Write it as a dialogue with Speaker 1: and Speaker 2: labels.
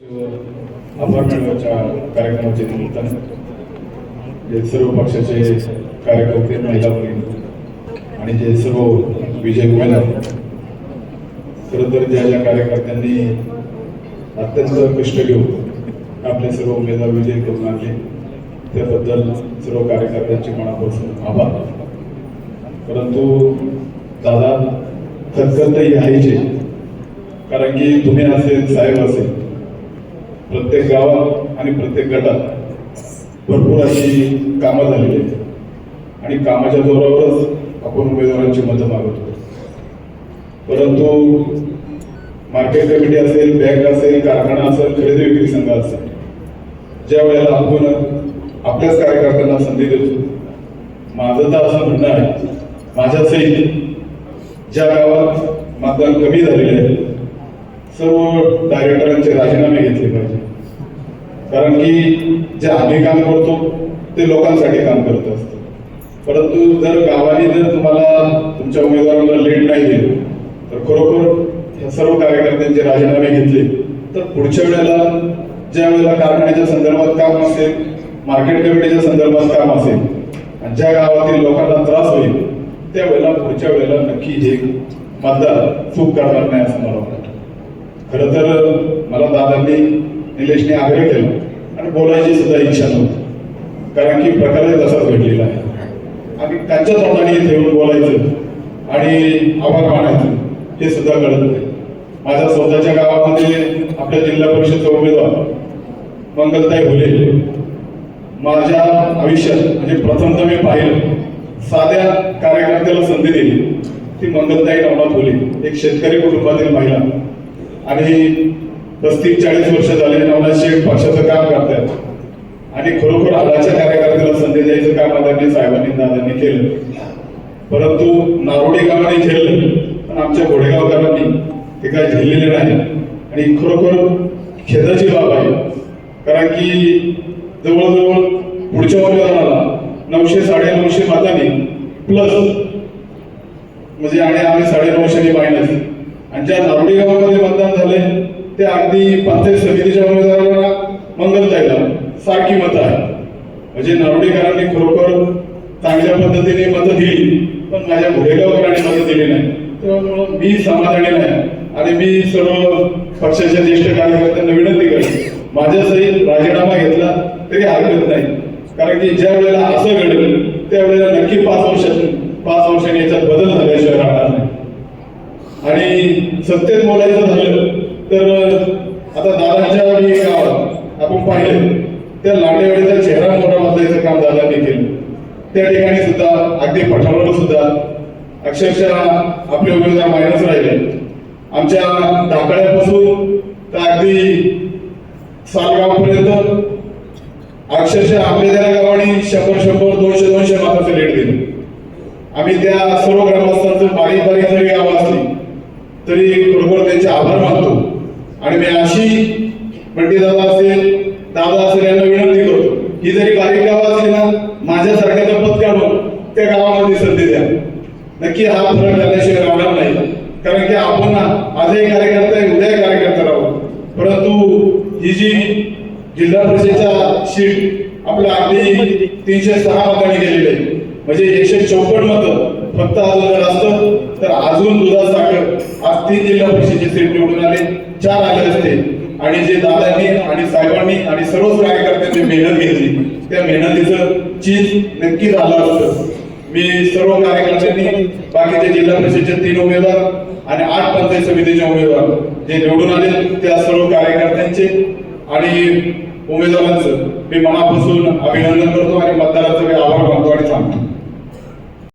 Speaker 1: अपार्टमेंटवरच्या कार्यक्रमाचे निमित्ताने जे सर्व पक्षाचे कार्यकर्ते महिला भगिनी आणि जे सर्व विजय उमेदवार खरं तर ज्या ज्या कार्यकर्त्यांनी अत्यंत कष्ट घेऊन आपले सर्व उमेदवार विजय करून आणले त्याबद्दल सर्व कार्यकर्त्यांचे मनापासून आभार. परंतु दादा खतखतही आहेचे कारण की तुम्ही असेल साहेब असेल प्रत्येक गावात आणि प्रत्येक गटात भरपूर अशी कामं झालेली आहेत. आणि कामाच्या जोरावरच आपण उमेदवारांची मतं मागवतो परंतु मार्केट कमिटी असेल बँक असेल कारखाना असेल खरेदी विक्री संघ असेल ज्या वेळेला आपण आपल्याच कार्यकर्त्यांना संधी देतो माझं तर असं म्हणणं आहे माझ्या सहित ज्या गावात मतदान कमी झालेले आहे सर्व डायरेक्टरांचे राजीनामे घेतले पाहिजे. कारण की जे आम्ही काम करतो ते लोकांसाठी काम करत असतो. परंतु जर गावाने जर तुम्हाला तुमच्या उमेदवारांना लेट नाही दिलं तर खरोखर ह्या सर्व कार्यकर्त्यांचे राजीनामे घेतले तर पुढच्या वेळेला ज्या वेळेला कारखान्याच्या संदर्भात काम असेल मार्केट कमिटीच्या संदर्भात काम असेल आणि ज्या गावातील लोकांना त्रास होईल त्यावेळेला पुढच्या वेळेला नक्की हे मतदार चूक करणार नाही असं मला वाटतं. खरं तर मला दादांनी निलेशने आग्रह केला आणि बोलायची सुद्धा इच्छा नव्हती. कारण की प्रकारही तसाच घडलेला आहे. आम्ही त्यांच्या तोंडाने इथे येऊन बोलायचं आणि आभार मानायचं हे सुद्धा कळत नाही. माझ्या स्वतःच्या गावामध्ये आपल्या जिल्हा परिषदचा उमेदवार मंगलताई भुले माझ्या आयुष्यात म्हणजे प्रथमतः मी पाहिलं साध्या कार्यकर्त्याला संधी दिली. ती मंगलताई नवनाथ भुले एक शेतकरी कुटुंबातील महिला. आणि पस्तीस चाळीस वर्ष झाले नवनाथ शेठ पक्षाचं काम करतात. आणि खरोखर आलाच्या कार्यकर्त्याला संधी द्यायचं काम आदरणीय साहेबांनी दादांनी केलं. परंतु नारोडे गावाने झेललं पण आमच्या घोडेगावकरांनी ते काय झेललेले नाही. आणि खरोखर खेदाची बाब आहे. कारण की जवळजवळ पुढच्या उमेदवाराला नऊशे साडे नऊशे मतांनी प्लस म्हणजे आणि आम्ही साडे नऊशेनी पाहिलं. मायनस आणि ज्या नारोडी गावामध्ये मतदान झाले ते अगदी पंचायत समितीच्या उमेदवाराला मंगलताईला सारखी मतं आहे. म्हणजे नारोडीकरांनी खरोखर चांगल्या पद्धतीने मतं दिली पण माझ्या घोडेगावकरांनी मतं दिली नाही. त्यामुळं मी समाधानी नाही. आणि मी सर्व पक्षाच्या ज्येष्ठ कार्यकर्त्यांना विनंती करतो माझ्या सहित राजीनामा घेतला तरी हरकत नाही. कारण की ज्या वेळेला असं घडेल त्यावेळेला नक्की पाच वर्ष पाच वर्षांनी याच्यात बदल झाल्याशिवाय राहणार सत्तेत बोलायचं झालं तर आता दादांच्या मी गावात आपण पाहिलं त्या लाटेवाडीचा चेहरा मोठा बदलायचं काम दादांनी केलं? त्या ठिकाणी सुद्धा अगदी पठारावर सुद्धा अक्षरशः आपले उमेदवार मायनस राहिले. आमच्या ढाकळ्यापासून तर अगदी सालगावपर्यंत अक्षरशः आपल्या त्या गावाने शंभर शंभर दोनशे दोनशे मताचं लेट दिलं. आम्ही त्या सर्व ग्रामस्थांचं बारीक बारीक जरी गाव असली तरी खरोखर त्यांचे आभार मानतो. आणि मी अशी पंडित दादा असेल दादा असेल यांना विनंती करतो ही जरी बारीक गाव असली ना माझ्यासारख्याचं पद काढून त्या गावामध्ये संधी द्या. नक्की हा फरक झाल्याशिवाय राहणार नाही. कारण की आपण ना आजही कार्यकर्ता आहे उद्या कार्यकर्ता राहू. परंतु ही जी जिल्हा परिषदेच्या सीट आपल्या अगदी तीनशे सहा मतांनी गेलेली आहे. म्हणजे एकशे चौपन्न मतं. फक्त अजून असतं तर अजून दुधात साखर आज तीन जिल्हा परिषदेची सीट निवडून आले चार आले असते. आणि जे दादांनी आणि साहेबांनी आणि सर्वच कार्यकर्त्यांनी मेहनत घेतली. त्या मेहनतीचं चीज नक्की झालं असतं. मी सर्व कार्यकर्त्यांनी बाकीचे जिल्हा परिषदेचे तीन उमेदवार आणि आठ पंचायत समितीचे उमेदवार जे निवडून आले. त्या सर्व कार्यकर्त्यांचे आणि उमेदवारांचं मी मनापासून अभिनंदन करतो.